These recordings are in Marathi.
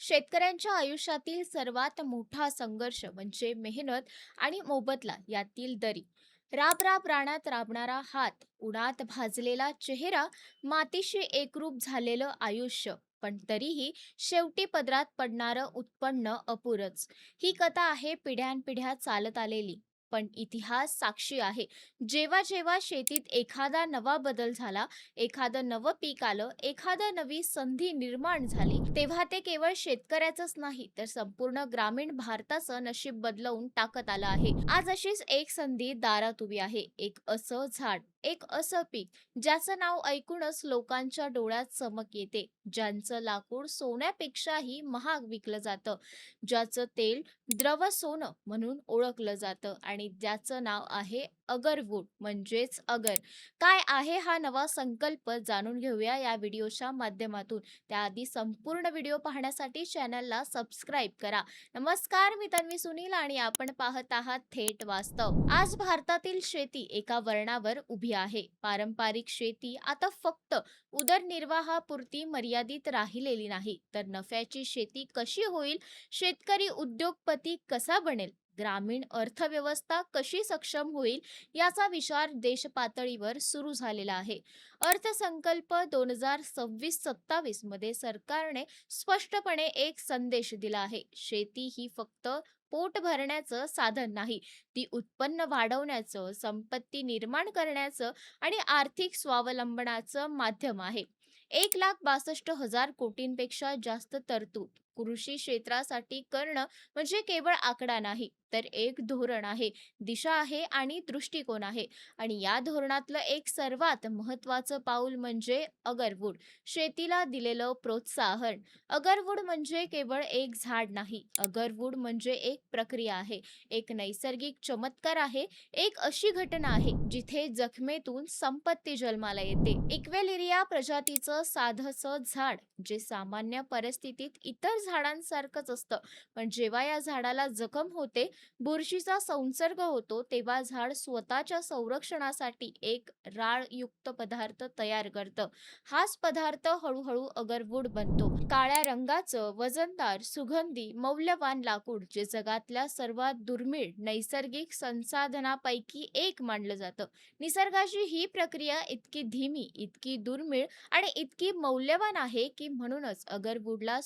शेतकऱ्यांच्या आयुष्यातील सर्वात मोठा संघर्ष म्हणजे मेहनत आणि मोबदला यातील दरी. राब राब राणात राबणारा हात उन्हात भाजलेला चेहरा मातीशी एकरूप झालेलं आयुष्य पण तरीही शेवटी पदरात पडणारं उत्पन्न अपुरच. ही कथा आहे पिढ्यानपिढ्या चालत आलेली. पण इतिहास साक्षी आहे. जेव्हा जेव्हा शेतीत एखादा नवा बदल झाला एखादं नवं पीक आलं एखादा नवी संधी निर्माण झाली तेव्हा ते केवळ शेतकऱ्याचंच नाही तर संपूर्ण ग्रामीण भारताचं नशीब बदलवून टाकत आलं आहे. आज अशीच एक संधी दारात उभी आहे. एक असं झाड. एक असं पीक ज्याचं नाव ऐकूनच लोकांच्या डोळ्यात चमक येते. ज्यांचं लाकूड सोन्यापेक्षाही महाग विकलं जातं. ज्याचं तेल द्रव सोनं म्हणून ओळखलं जातं आणि ज्याचं नाव आहे अगरवूड म्हणजेच अगर. काय आहे हा नवा संकल्प जाणून घेऊया या व्हिडिओच्या माध्यमातून. त्याआधी संपूर्ण व्हिडिओ पाहण्यासाठी चॅनलला सबस्क्राईब करा. नमस्कार मी तन्वी सुनील आणि आपण पाहत आहात थेट वास्तव. आज भारतातील शेती एका वर्णावर उभी आहे. पारंपरिक शेती आता फक्त उदरनिर्वाहापुरती मर्यादित राहिलेली नाही. तर नफ्याची शेती कशी होईल? शेतकरी उद्योगपती कसा बनेल? ग्रामीण अर्थव्यवस्था कशी सक्षम होईल? याचा विचार देश पातळीवर सुरू झालेला आहे. अर्थसंकल्प दोन हजार सव्वीस सत्तावीसमध्ये सरकारने स्पष्टपणे एक संदेश दिला आहे. शेती ही फक्त पोट भरण्याचं साधन नाही. ती उत्पन्न वाढवण्याचं संपत्ती निर्माण करण्याचं आणि आर्थिक स्वावलंबनाचं माध्यम आहे. एक लाख बासष्ट हजार कोटींपेक्षा जास्त तरतूद कृषी क्षेत्रासाठी करणं म्हणजे केवळ आकडा नाही तर एक धोरण आहे दिशा आहे आणि दृष्टिकोन आहे. आणि या धोरणातलं एक सर्वात महत्वाचं पाऊल म्हणजे अगरवूड. शेतीला दिलेलं प्रोत्साहन. अगरवूड म्हणजे केवळ एक झाड नाही अगरवूड म्हणजे एक प्रक्रिया आहे. एक नैसर्गिक चमत्कार आहे एक अशी घटना आहे जिथे जखमेतून संपत्ती जन्माला येते. इक्वेलिरिया प्रजातीचं साधस झाड जे सामान्य परिस्थितीत इतर झाडांसारखंच असतं. पण जेव्हा या झाडाला जखम होते बुरशीचा संसर्ग होतो तेव्हा झाड स्वतःच्या संरक्षणासाठी एक राळयुक्त पदार्थ तयार करतं. हाच पदार्थ हळूहळू अगरवूड बनतो. काळ्या रंगाचं वजनदार सुगंधी मौल्यवान लाकूड जे जगातल्या सर्वात दुर्मिळ नैसर्गिक संसाधनापैकी एक मानलं जातं. निसर्गाची ही प्रक्रिया इतकी धीमी इतकी दुर्मिळ आणि इतकी मौल्यवान आहे की म्हणूनच अगरवूडला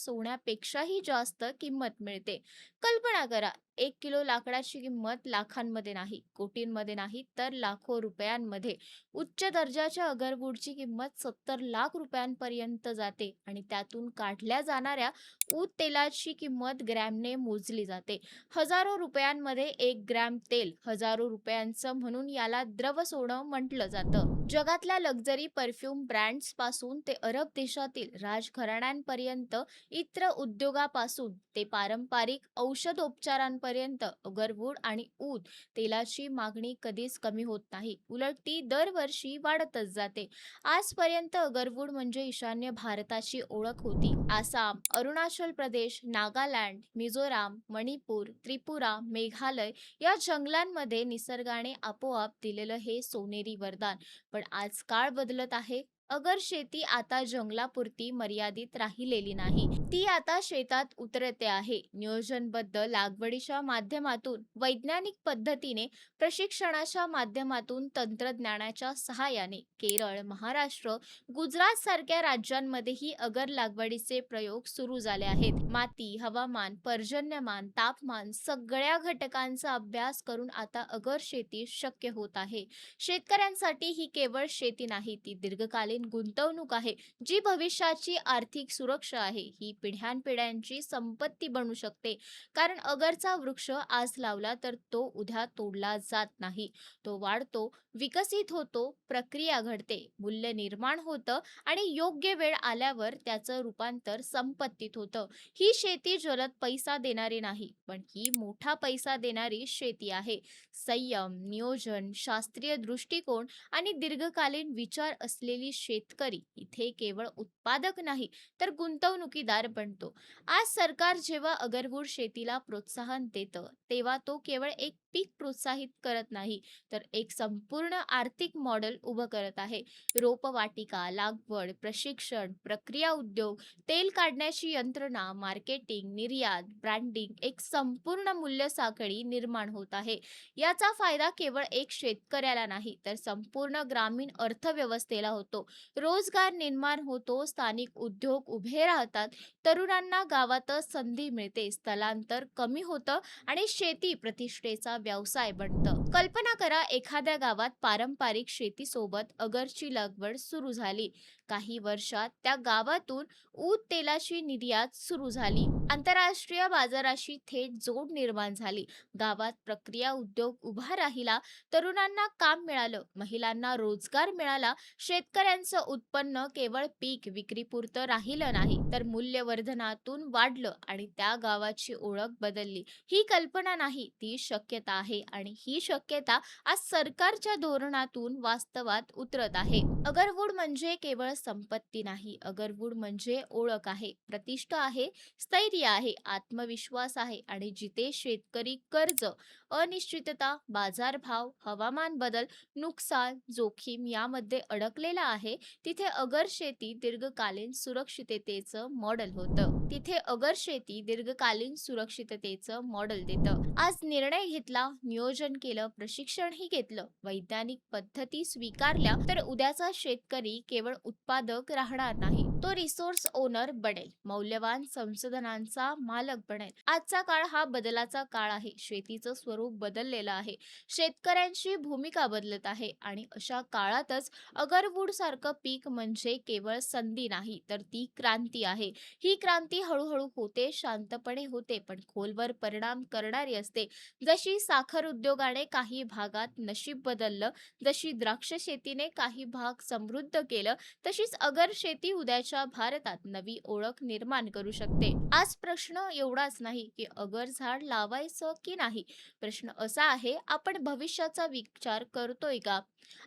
पेक्षाही जास्त किंमत मिळते. कल्पना करा एक किलो लाकडाची किंमत लाखांमध्ये नाही कोटींमध्ये नाही तर लाखो रुपयांमध्ये. उच्च दर्जाच्या अगरवूडची किंमत सत्तर लाख रुपयांपर्यंत जाते आणि त्यातून काढल्या जाणाऱ्या ऊद तेलाची किंमत ग्रॅमने मोजली जाते. हजारो रुपयांमध्ये एक ग्रॅम तेल हजारो रुपयांचं म्हणून याला द्रव सोनं म्हटलं जातं. जगातल्या लक्झरी परफ्यूम ब्रँड्सपासून ते अरब देशातील राजघराण्यांपर्यंत इतर उद्योगापासून ते पारंपरिक औषधोपचारांपर्यंत पर्यंत अगरवूड आणि ऊद तेलाची मागणी कधीच कमी होत नाही. उलट ती दरवर्षी वाढतच जाते. आजपर्यंत अगरवूड म्हणजे ईशान्य भारताची ओळख होती. आसाम अरुणाचल प्रदेश नागालँड मिझोराम मणिपूर त्रिपुरा मेघालय या जंगलांमध्ये निसर्गाने आपोआप दिलेलं हे सोनेरी वरदान. पण आज काळ बदलत आहे. अगर शेती आता जंगलापुरती मर्यादित राहिलेली नाही ती आता शेतात उतरते आहे. नियोजनबद्ध लागवडीच्या माध्यमातून वैज्ञानिक पद्धतीने प्रशिक्षणाच्या माध्यमातून तंत्रज्ञानाच्या सहाय्याने केरळ महाराष्ट्र गुजरात सारख्या राज्यांमध्येही अगर लागवडीचे प्रयोग सुरू झाले आहेत. माती हवामान पर्जन्यमान तापमान सगळ्या घटकांचा अभ्यास करून आता अगर शेती शक्य होत आहे. शेतकऱ्यांसाठी ही केवळ शेती नाही ती दीर्घकालीन गुंतवणूक आहे जी भविष्याची आर्थिक सुरक्षा आहे. ही पिढ्यानपिढ्यांची संपत्ती बनू शकते. कारण अगरचा वृक्ष आज लावला तर तो उद्या तोडला जात नाही. तो वाढतो विकसित होतो प्रक्रिया घडते मूल्य निर्माण होतं आणि योग्य वेळ आल्यावर त्याचं रूपांतर संपत्तीत होतं. ही शेती जलद पैसा देणारी नाही पण ही मोठा पैसा देणारी शेती आहे. संयम नियोजन शास्त्रीय दृष्टिकोन आणि दीर्घकालीन विचार असलेली शेतकरी इथे केवळ उत्पादक नाही तर गुंतवणुकीदार बनतो. आज सरकार जेव्हा अगरवूड शेतीला प्रोत्साहन देतं तेव्हा तो केवळ एक पीक प्रोत्साहित करत नाही तर एक संपूर्ण आर्थिक मॉडेल उभं करत आहे. रोपवाटिका लागवड प्रशिक्षण प्रक्रिया उद्योग तेल काढण्याची यंत्रणा मार्केटिंग निर्यात ब्रँडिंग एक संपूर्ण मूल्य साखळी निर्माण होत आहे. याचा फायदा केवळ एक शेतकऱ्याला नाही तर संपूर्ण ग्रामीण अर्थव्यवस्थेला होतो. रोजगार निर्माण होतो स्थानिक उद्योग उभे राहतात तरुणांना गावातच संधी मिळते स्थलांतर कमी होतं आणि शेती प्रतिष्ठेचा व्यवसाय बनतं. कल्पना करा एखाद्या गावात पारंपरिक शेतीसोबत अगरची लागवड सुरू झाली. काही वर्षात त्या गावातून ऊद तेलाची निर्यात सुरू झाली. आंतरराष्ट्रीय बाजाराशी थेट जोड निर्माण झाली. गावात प्रक्रिया उद्योग उभा राहिला तरुणांना काम मिळालं महिलांना रोजगार मिळाला. शेतकऱ्यांचं उत्पन्न केवळ पीक विक्रीपुरतं राहिलं नाही तर मूल्यवर्धनातून वाढलं आणि त्या गावाची ओळख बदलली. ही कल्पना नाही ती शक्यता आहे आणि ही शक्यता आज सरकारच्या धोरणातून वास्तवात उतरत आहे. अगरवूड म्हणजे केवळ संपत्ती नाही अगरवूड म्हणजे ओळख आहे प्रतिष्ठा आहे स्थैर्य आहे आत्मविश्वास आहे आणि जिथे शेतकरी कर्ज अनिश्चितता बाजारभाव हवामान बदल नुकसान जोखीम यामध्ये अडकलेला आहे तिथे अगर शेती दीर्घकालीन सुरक्षिततेचं मॉडेल होतं. तिथे अगर शेती दीर्घकालीन सुरक्षिततेचं मॉडेल देतं. आज निर्णय घेतला घेतला नियोजन केलं प्रशिक्षणही घेतलं वैज्ञानिक पद्धती स्वीकारल्या तर उद्याचा शेतकरी केवळ उत्पादक राहणार नाही तो रिसोर्स ओनर बनेल मौल्यवान संसाधनांचा मालक बनेल. आजचा काळ हा बदलाचा काळ आहे शेतीचं स्वरूप बदललेलं आहे शेतकऱ्यांची भूमिका बदलत आहे आणि अशा काळातच अगरवूड सारखं पीक म्हणजे केवळ संधी नाही तर ती क्रांती आहे. ही क्रांती हळूहळू होते शांतपणे होते पण खोलवर परिणाम करणारी असते. जशी साखर उद्योगाने काही भागात नशीब बदललं. जशी द्राक्ष शेतीने काही भाग समृद्ध केलं तशीच अगर शेती उद्याच्या भारतात नवी ओळख निर्माण करू शकते. आज प्रश्न एवढाच नाही की अगर झाड लावायचं की नाही. प्रश्न असा आहे आपण भविष्याचा विचार करतोय का?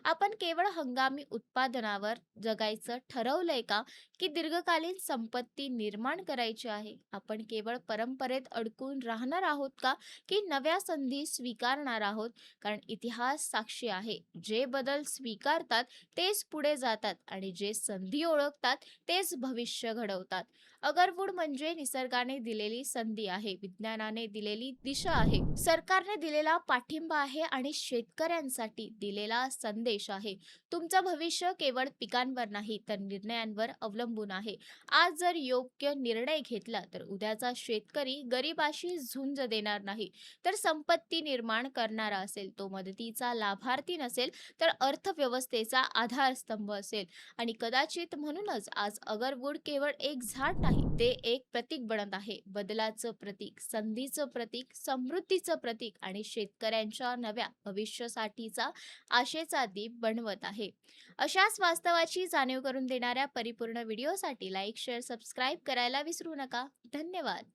आपण केवळ हंगामी उत्पादनावर जगायचं ठरवलंय का? की दीर्घकालीन संपत्ती निर्माण करायची आहे? आपण केवळ परंपरेत अडकून राहणार आहोत का? की नव्या संधी स्वीकारणार आहोत. कारण इतिहास साक्षी आहे. जे बदल स्वीकारतात तेच पुढे जातात. आणि जे संधी ओळखतात तेच भविष्य घडवतात. अगरवूड म्हणजे निसर्गाने दिलेली संधी आहे विज्ञानाने दिलेली दिशा आहे सरकारने दिलेला पाठिंबा आहे आणि शेतकऱ्यांसाठी दिलेला संदेश आहे. तुमचं भविष्य केवळ पिकांवर नाही तर निर्णयांवर अवलंबून आहे. आज जर योग्य निर्णय घेतला तर उद्याचा शेतकरी गरिबाशी झुंज देणार नाही. तर संपत्ती निर्माण करणारा असेल तो मदतीचा लाभार्थी नसेल तर अर्थव्यवस्थेचा आधारस्तंभ असेल. आणि कदाचित म्हणूनच आज अगरवूड केवळ एक झाड नाही ते एक प्रतीक बनत आहे. बदलाचं प्रतीक संधीचं प्रतीक समृद्धीचं प्रतीक आणि शेतकऱ्यांच्या नव्या भविष्यासाठीचा आशेचा दीप बनवत आहे. अशाच वास्तवाची जाणीव करून देणाऱ्या परिपूर्ण व्हिडिओसाठी लाईक शेअर सबस्क्राईब करायला विसरू नका. धन्यवाद.